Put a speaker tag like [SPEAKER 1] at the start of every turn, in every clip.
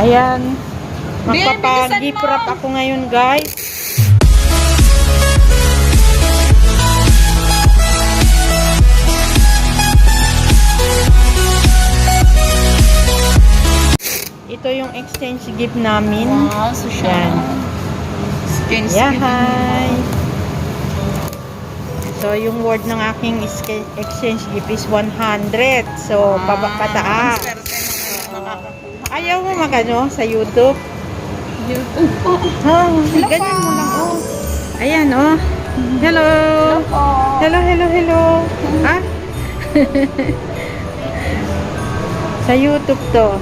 [SPEAKER 1] Ayan. Magpapag-gift wrap ako ngayon, guys. Ito yung exchange gift namin.
[SPEAKER 2] Wow, so siya.
[SPEAKER 1] Yan.
[SPEAKER 2] Skin
[SPEAKER 1] Yeah, hi. So, yung word ng aking exchange gift is 100. So, paba pataas. Ayaw mo magano sa YouTube?
[SPEAKER 2] YouTube po.
[SPEAKER 1] Ha, ganyan mo lang, oh. Ayan, oh. Hello.
[SPEAKER 2] po.
[SPEAKER 1] Hello, hello, hello. Ah? sa YouTube to.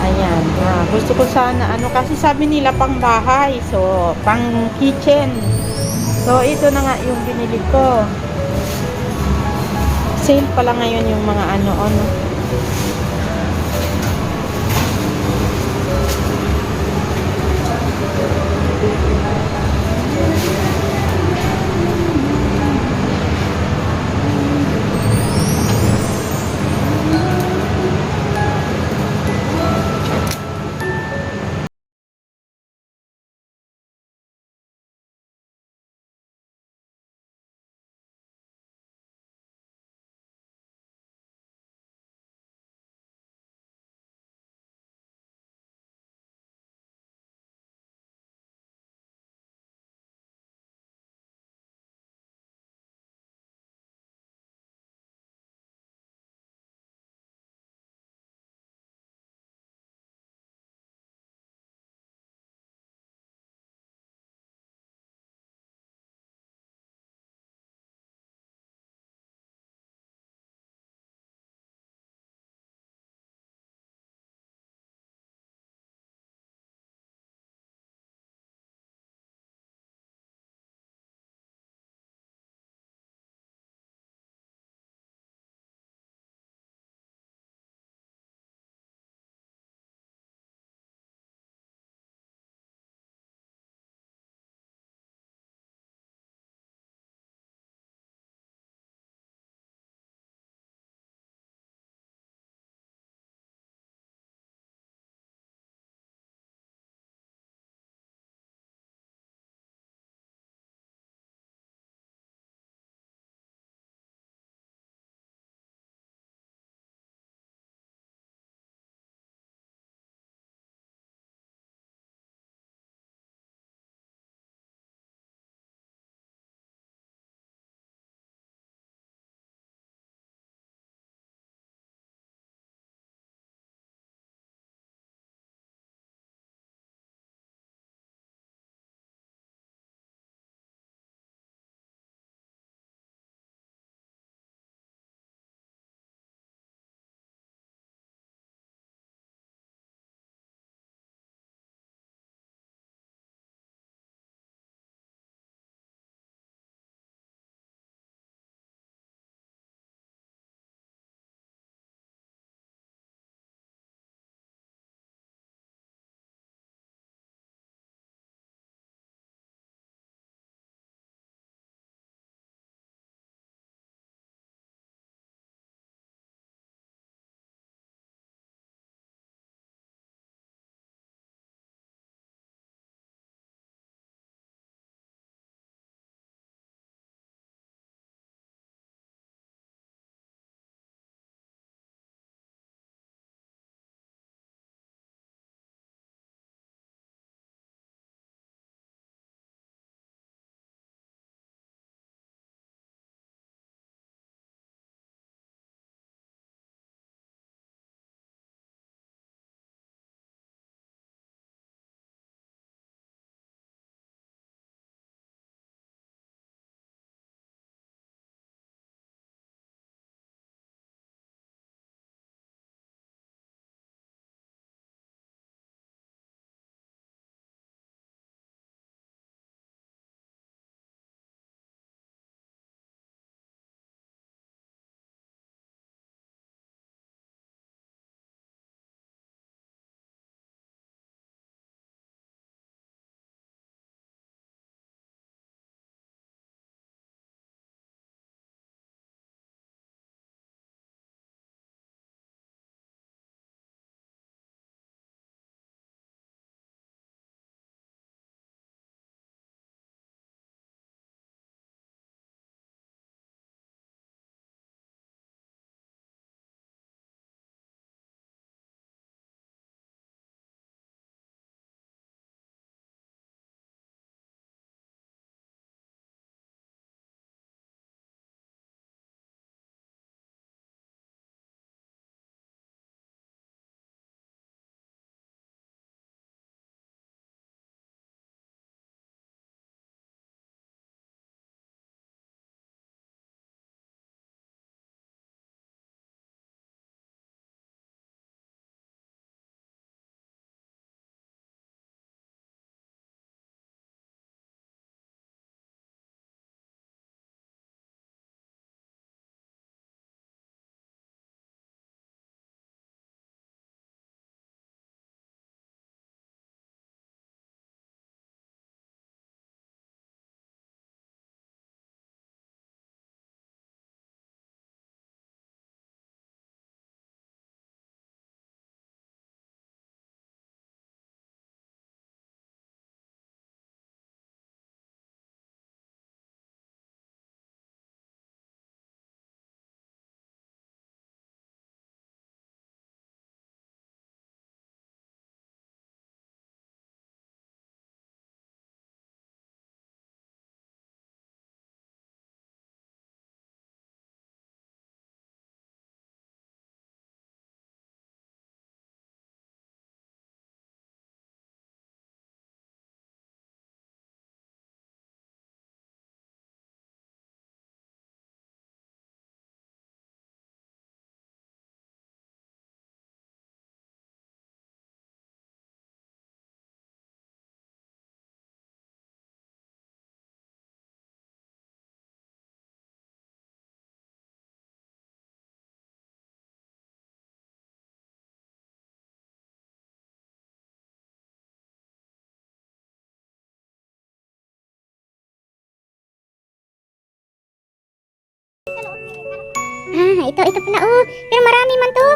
[SPEAKER 1] Ayan. Ah, gusto ko sana, ano, kasi sabi nila pang bahay. So, pang kitchen. So, ito na nga yung binili ko. Sale pala ngayon yung mga ano, ano.
[SPEAKER 3] Ah, ito, ito pala. Oh, pero marami man to.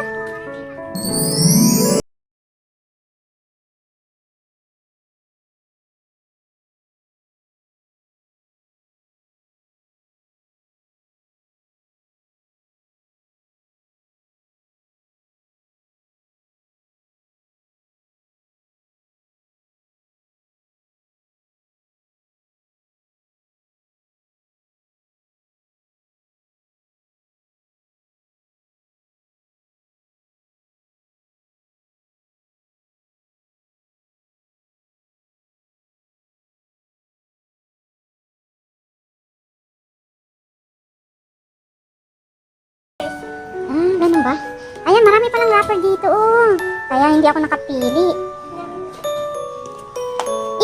[SPEAKER 3] Marami palang wrapper dito, oh. Kaya hindi ako nakapili.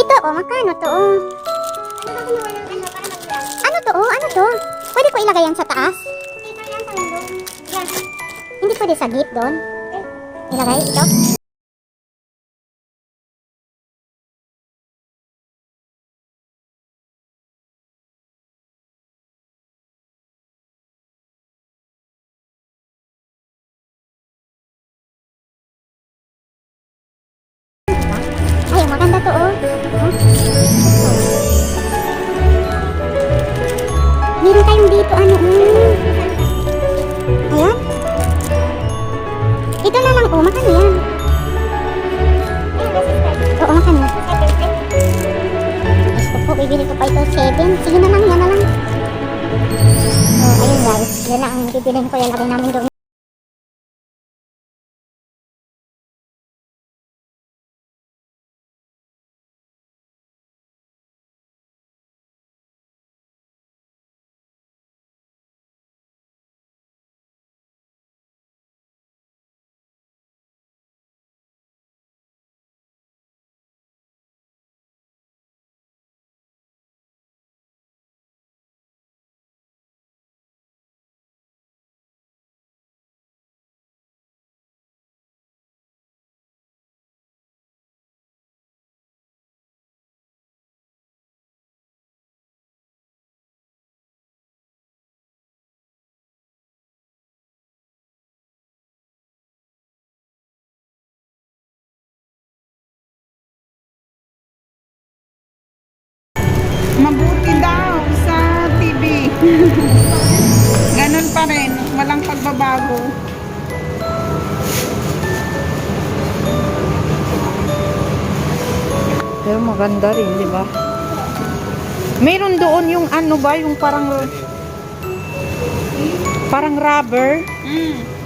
[SPEAKER 3] Ito, oh, magkano to, oh? Ano to, oh? Ano to? Pwede ko ilagay yan sa taas? Hindi pwede sa gate doon? Ilagay ito? Pa
[SPEAKER 2] rin. Walang pagbabago.
[SPEAKER 1] Pero maganda rin, di ba? Meron doon yung ano ba, yung parang parang rubber.
[SPEAKER 2] Mm.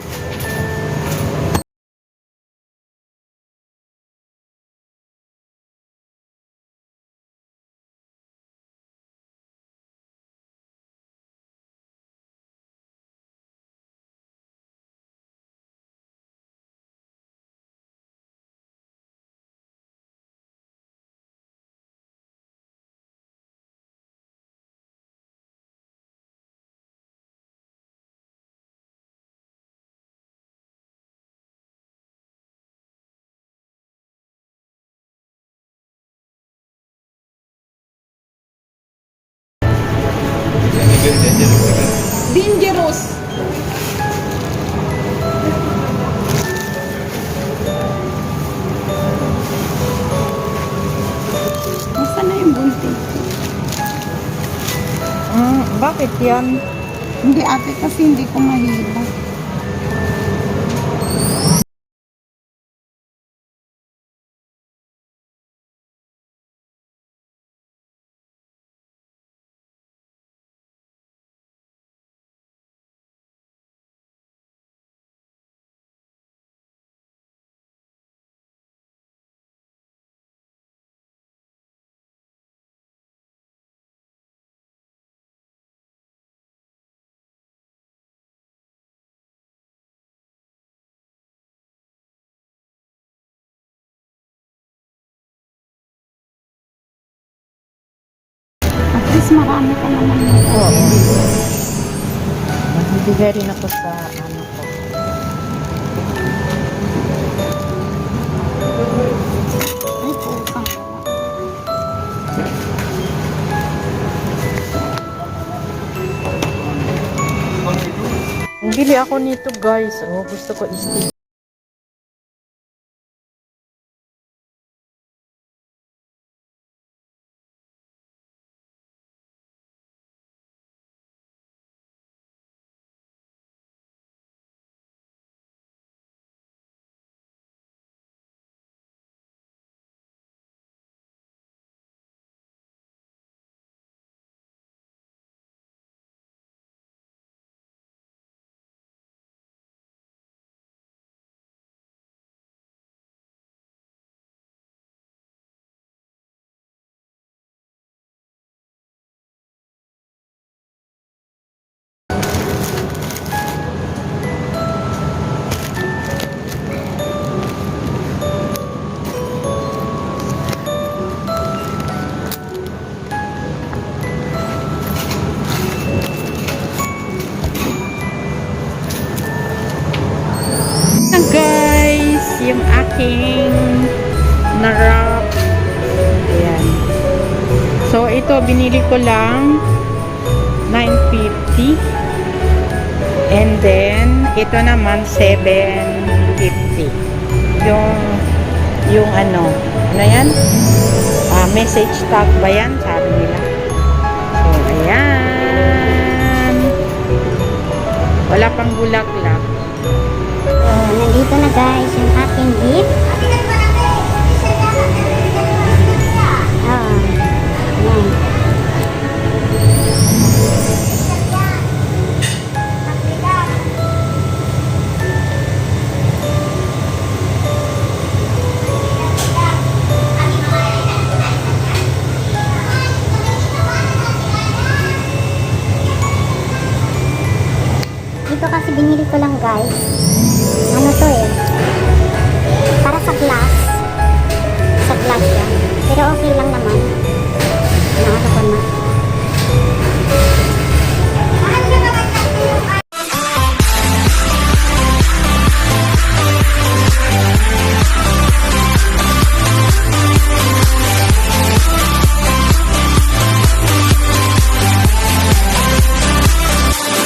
[SPEAKER 2] Dangerous. Nasaan na yung buntis?
[SPEAKER 1] Mm, bakit yan?
[SPEAKER 2] Hindi ate kasi hindi ko mahila. Least marami ka naman.
[SPEAKER 1] Oo. Magbibigay rin ako sa ano ko.
[SPEAKER 2] Ay, putang.
[SPEAKER 1] Bili ako nito guys. Oh, gusto ko i-stick. Aking na-wrap. Ayan. So, ito, binili ko lang 950. And then, ito naman 750. Yung, yung ano, ano yan? Ah, message tag ba yan? Sabi nila. So, ayan. Wala pang bulaklak.
[SPEAKER 3] Ko lang guys. Ano to eh? Para sa glass. Sa glass yan. Pero okay lang naman.